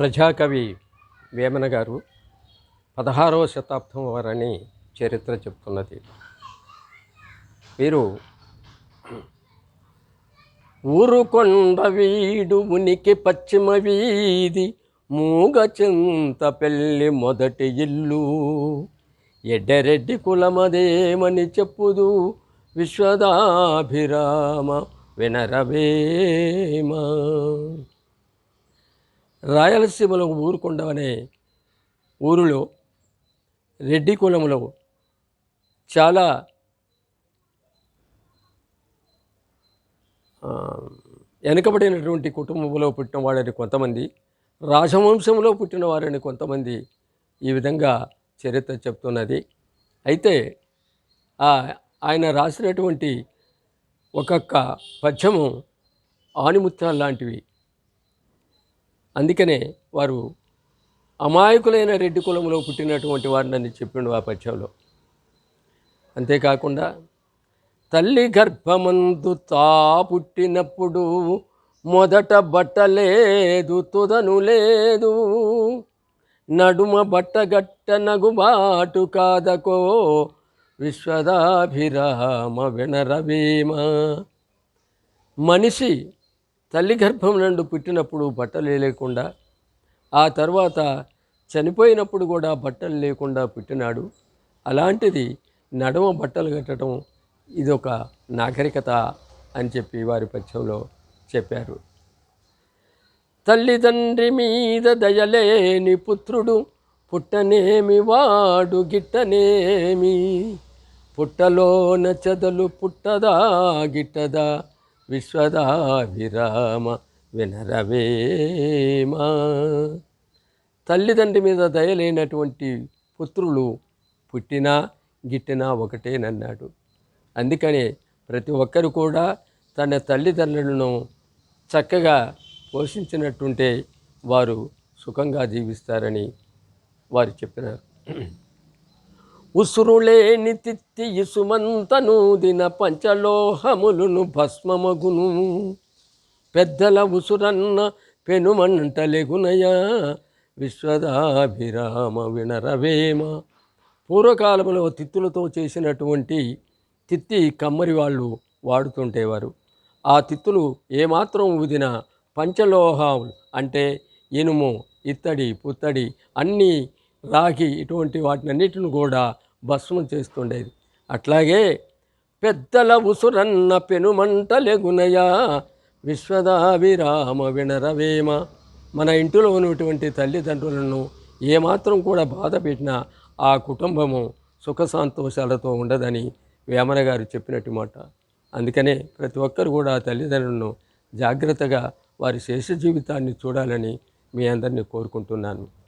ప్రజాకవి వేమన గారు పదహారవ శతాబ్దం వారని చరిత్ర చెప్తున్నది. వీరు ఊరుకొండ వీడు ఉనికి పశ్చిమ వీధి మూగ చింత పెళ్ళి మొదటి ఇల్లు. ఎడ్డరెడ్డి కులమదేమని చెప్పుదు విశ్వదాభిరామ వినరవేమ. రాయలసీమలో ఊరుకొండ అనే ఊరిలో రెడ్డి కులంలో చాలా వెనుకబడినటువంటి కుటుంబంలో పుట్టిన వాడని కొంతమంది రాజవంశంలో పుట్టిన వారని కొంతమంది ఈ విధంగా చరిత్ర చెప్తున్నది. అయితే ఆ ఆయన రాసినటువంటి ఒక్కొక్క పద్యము ఆనిముత్యాలు లాంటివి. అందుకనే వారు అమాయకులైన రెడ్డి కులంలో పుట్టినటువంటి వారిని చెప్పిండు ఆ పద్యంలో అంతేకాకుండా తల్లి గర్భమందు తా పుట్టినప్పుడు మొదట బట్ట లేదు తుదను లేదు. నడుమ బట్టగట్ట నగుబాటు కాదకో విశ్వదాభిరామ వినరవీమ. మనిషి తల్లి గర్భం నుండి పుట్టినప్పుడు బట్టలు లేకుండా ఆ తర్వాత చనిపోయినప్పుడు కూడా బట్టలు లేకుండా పుట్టినాడు. అలాంటిది నడుమ బట్టలు కట్టడం ఇది ఒక నాగరికత అని చెప్పి వారి పక్షంలో చెప్పారు. తల్లిదండ్రి మీద దయలేని పుత్రుడు పుట్టనేమి వాడు గిట్టనేమి? పుట్టలోన చెదలు పుట్టదా గిట్టదా? విశ్వదాభిరామ వినరవేమా. తల్లిదండ్రి మీద దయలేనటువంటి పుత్రులు పుట్టినా గిట్టినా ఒకటేనన్నాడు. అందుకనే ప్రతి ఒక్కరు కూడా తన తల్లిదండ్రులను చక్కగా పోషించినట్టుంటే వారు సుఖంగా జీవిస్తారని వారు చెప్పినారు. ఉసురులేని తిత్తి ఇసుమంతను దిన పంచలోహములను భస్మమగును. పెద్దల ఉసురన్న పెనుమంటలెగునయా విశ్వదాభిరామ వినరవేమ. పూర్వకాలంలో తిత్తులతో చేసినటువంటి తిత్తి కమ్మరి వాళ్ళు వాడుతుంటేవారు ఆ తిత్తులు ఏమాత్రం ఊదిన పంచలోహాలు అంటే ఇనుము ఇత్తడి పుత్తడి అన్నీ రాగి ఇటువంటి వాటినన్నిటిని కూడా భస్మం చేస్తుండేది. అట్లాగే పెద్దల ఉసురన్న పెనుమంటలెగునయా విశ్వదాభిరామ వినరవేమ. మన ఇంటిలో ఉన్నటువంటి తల్లిదండ్రులను ఏమాత్రం కూడా బాధ పెట్టినా ఆ కుటుంబము సుఖ సంతోషాలతో ఉండదని వేమన గారు చెప్పినట్టు మాట. అందుకనే ప్రతి ఒక్కరు కూడా తల్లిదండ్రులను జాగ్రత్తగా వారి శేష జీవితాన్ని చూడాలని మీ అందరినీ కోరుకుంటున్నాను.